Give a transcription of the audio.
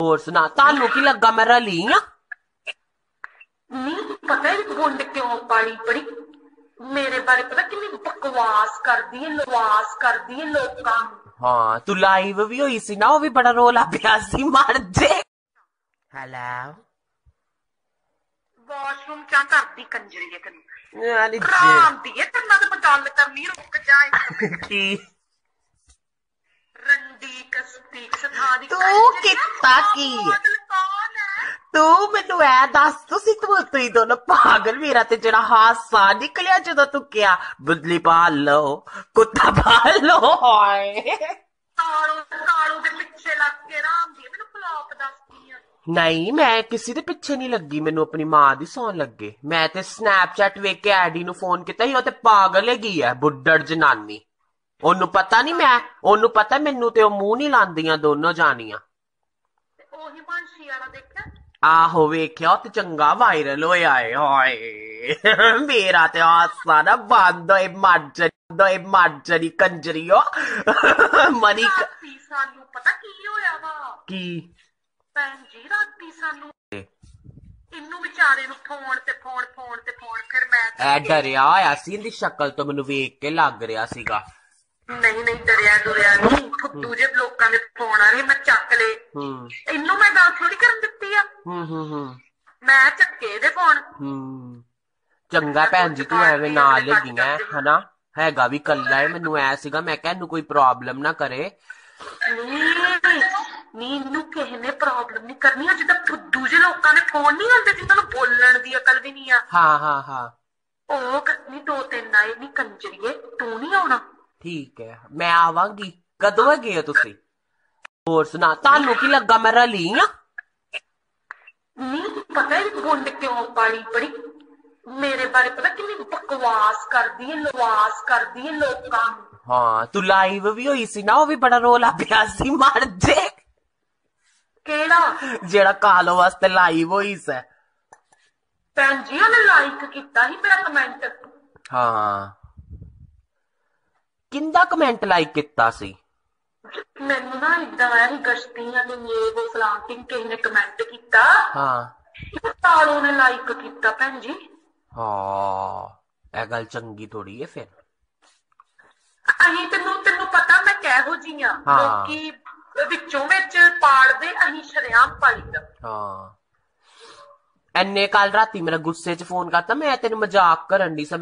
ਹੋਰ ਸੁਣਾ ਤੁਹਾਨੂੰ ਕੀ ਲੱਗਾ ਮੈਂ ਰਲੀ ਆ? ਨਹੀਂ ਪਤਾ ਹੈ ਗੁੰਡ ਕਿਉਂ ਪਾਲੀ ਪੜੀ ਮੇਰੇ ਬਾਰੇ ਪਤਾ ਕਿੰਨੀ ਬਕਵਾਸ ਕਰਦੀ ਹੈ ਲਵਾਸ ਕਰਦੀ ਹੈ ਲੋਕਾਂ ਨੂੰ। ਹਾਂ ਤੂੰ ਲਾਈਵ ਵੀ ਹੋਈ ਸੀ ਨਾ ਉਹ ਵੀ ਬੜਾ ਰੋਲਾ ਪਿਆ ਸੀ ਮਰ ਜੇ। ਹੈਲੋ ਵਾਸ਼ਰੂਮ ਚਾਂ ਕਰਦੀ ਕੰਜਰੀ ਹੈ ਤੈਨੂੰ? ਯਾਨੀ ਰਾਮ ਦੀ ਹੈ ਤੇਰੇ ਨਾਲ ਤਾਂ ਮੈਂ ਗੱਲ ਕਰਨੀ ਰੁਕ ਜਾ ਇੱਕ ਮਿੰਟ। ਕੀ? ਤੂੰ। ਕੀਤਾ ਕੀ? ਤੂੰ ਮੈਨੂੰ ਐ ਦੱਸ ਤੁਸੀਂ ਤੂੰ ਤੁਸੀਂ ਦੋਨੋਂ ਪਾਗਲ ਮੇਰਾ ਤੇ ਜਿਹੜਾ ਹਾਸਾ ਨਿਕਲਿਆ ਜਦੋਂ ਤੂੰ ਕਿਹਾ ਬਦਲੀ ਪਾਲ ਲਓ ਕੁੱਤਾ ਪਾਲ ਲਓ ਹਾਏ ਕਾਲੂ ਕਾਲੂ ਦੇ ਪਿੱਛੇ ਲੱਗ ਕੇ ਰਾਮ ਦੀ ਹੈ, ਮੈਨੂੰ ਫਲੌਪ ਦੱਸਦੀ ਆ ਨਹੀਂ ਮੈਂ ਕਿਸੇ ਦੇ ਪਿੱਛੇ ਨਹੀਂ ਲੱਗੀ ਮੈਨੂੰ ਆਪਣੀ ਮਾਂ ਦੀ ਸੌਣ ਲੱਗੇ ਮੈਂ ਤੇ ਸਨੈਪਚੈਟ ਵੇਖ ਕੇ ਐਡੀ ਨੂੰ ਫੋਨ ਕੀਤਾ ਸੀ ਉਹ ਤੇ ਪਾਗਲ ਹੈਗੀ ਐ ਬੁੱਢੜ ਜਨਾਨੀ ਉਹਨੂੰ ਪਤਾ ਨਹੀਂ ਮੈਂ ਉਹਨੂੰ ਪਤਾ ਮੈਨੂੰ ਤੇ ਉਹ ਮੂੰਹ ਨਹੀਂ ਲਾਉਂਦੀਆਂ ਦੋਨੋਂ ਜਾਣੀਆਂ। ਤੇ ਉਹੀ ਬਾਂਸ਼ੀ ਵਾਲਾ ਦੇਖਿਆ? ਆਹੋ ਵੇਖਿਆ ਤੇ ਚੰਗਾ ਵਾਇਰਲ ਹੋਇਆ ਏ ਹਾਏ। ਮੇਰਾ ਤੇ ਹਾਸਾ ਨਾ ਬੰਦ ਹੋਏ ਮਰ ਜਰੀ ਮਰ ਜਰੀ ਕੰਜਰੀਓ ਮਨੀ ਸਾਨੂੰ ਪਤਾ ਕੀ ਹੋਇਆ ਵਾ? ਕੀ? ਭੈਣ ਜੀ ਰਾਤੀ ਸਾਨੂੰ ਇਹਨੂੰ ਵਿਚਾਰੇ ਨੂੰ ਫੋਨ ਤੇ ਫੋਨ ਫੋਨ ਤੇ ਫੋਨ ਫਿਰ ਮੈਂ ਐ ਡਰਿਆ ਹੋਇਆ ਸੀ ਇਹਦੀ ਸ਼ਕਲ ਤੋਂ ਮੈਨੂੰ ਵੇਖ ਕੇ ਲੱਗ ਰਿਹਾ ਸੀਗਾ। ਨਹੀਂ ਨਹੀਂ ਡਰਿਆ ਡਰਿਆ ਨਹੀਂ ਫੁੱਦੂ ਜੇ ਲੋਕਾਂ ਦੇ ਫੋਨ ਆ ਰਹੇ ਮੈਂ ਚੱਕ ਹੂੰ। ਇਹਨੂੰ ਮੈਂ ਗੱਲ ਥੋੜੀ ਕਰਨ ਦਿੱਤੀ ਆ। ਹੂੰ ਹੂੰ ਹੂੰ। ਮੈਂ ਚੱਕੇ ਇਹਦੇ ਫੋਨ ਹੂੰ। ਚੰਗਾ ਭੈਣ ਜੀ ਤੂੰ ਐਵੇਂ ਨਾਲ ਲੱਗੀਆਂ ਹਨਾ? ਹੈਗਾ ਵੀ ਕੱਲਾ ਏ ਮੈਨੂੰ ਐ ਸੀਗਾ ਮੈਂ ਕਿਹਾ ਇਹਨੂੰ ਕੋਈ ਪ੍ਰੋਬਲਮ ਨਾ ਕਰੇ। ਨਹੀਂ ਇਹਨੂੰ ਕਿਸੇ ਨੇ ਪ੍ਰੋਬਲਮ ਨਹੀਂ ਕਰਨੀ। ਆ ਜਿੱਦਾਂ ਫੁੱਦੂ ਜੇ ਲੋਕਾਂ ਦੇ ਫੋਨ ਨਹੀਂ ਆਉਂਦੇ ਜਿਨ੍ਹਾਂ ਨੂੰ ਬੋਲਣ ਦੀ ਅਕਲ ਵੀ ਨਹੀਂ ਆ। ਹਾਂ ਹਾਂ ਹਾਂ। ਉਹ ਨਹੀਂ ਦੋ ਤਿੰਨ ਆਏ ਨਹੀਂ ਕੰਜਰੀਏ ਤੂੰ ਨਹੀਂ ਆਉਣਾ। ਠੀਕ ਹੈ ਮੈਂ ਆਵਾਂਗੀ। ਕਦੋਂ ਹੈਗੇ ਹੋ ਤੁਸੀਂ? ਹੋਰ ਸੁਣਾ ਤੁਹਾਨੂੰ ਕੀ ਲੱਗਾ ਮੈਂ ਰਲੀ ਆ? ਨਹੀਂ ਪਤਾ ਹੈ ਗੁੰਡ ਕਿਉਂ ਪਾਲੀ ਪੜੀ। ਮੇਰੇ ਬਾਰੇ ਪਤਾ ਕਿੰਨੀ ਬਕਵਾਸ ਕਰਦੀ ਹੈ ਲਵਾਸ ਕਰਦੀ ਹੈ ਲੋਕਾਂ ਨੂੰ। ਹਾਂ ਤੂੰ ਲਾਈਵ ਵੀ ਹੋਈ ਸੀ ਨਾ ਉਹ ਵੀ ਬੜਾ ਰੋਲਾ ਪਿਆ ਸੀ ਮਰ ਜੇ। ਕਿਹੜਾ? ਜਿਹੜਾ ਕਾਲੋ ਵਾਸਤੇ ਲਾਈਵ ਹੋਈ ਸੀ। ਭੈਣ ਜੀ ਉਹਨੇ ਲਾਈਕ ਕੀਤਾ ਸੀ ਮੇਰਾ ਕਮੈਂਟ ਹਾਂ। ਕਿੰਦਾ ਕਮੈਂਟ ਲਾਈਕ ਕੀਤਾ ਸੀ? ਮੈਨੂੰ ਨਾ ਇਦਾਂ ਆਇਆ ਸੀ ਗਸ਼ਤੀਆਂ ਨੇ ਇਹ ਉਹ ਫਲਾਂਟਿੰਗ ਕਿਸੇ ਨੇ ਕਮੈਂਟ ਕੀਤਾ। ਹਾਂ। ਤਾਲੋ ਨੇ ਲਾਈਕ ਕੀਤਾ ਭੈਣ ਜੀ। ਹਾਂ ਇਹ ਗੱਲ ਚੰਗੀ ਥੋੜੀ ਹੈ ਫਿਰ। ਅਹੀਂ ਤੈਨੂੰ ਤੈਨੂੰ ਪਤਾ ਮੈਂ ਕਿਹੋ ਜੀ ਆ। ਲੋਕੀ ਵਿੱਚੋਂ ਵਿੱਚ ਪਾੜਦੇ ਅਹੀਂ ਸ਼ਰਿਆਮ ਪਾਲੀਦਾ ਹਾਂ। ਐਨੇ ਕੱਲ ਰਾਤੀ ਮੇਰਾ ਗੁੱਸੇ 'ਚ ਫੋਨ ਕਰਤਾ ਮੈਂ ਤੈਨੂੰ ਮਜ਼ਾਕ ਕਰਨ ਦੀ ਸੀ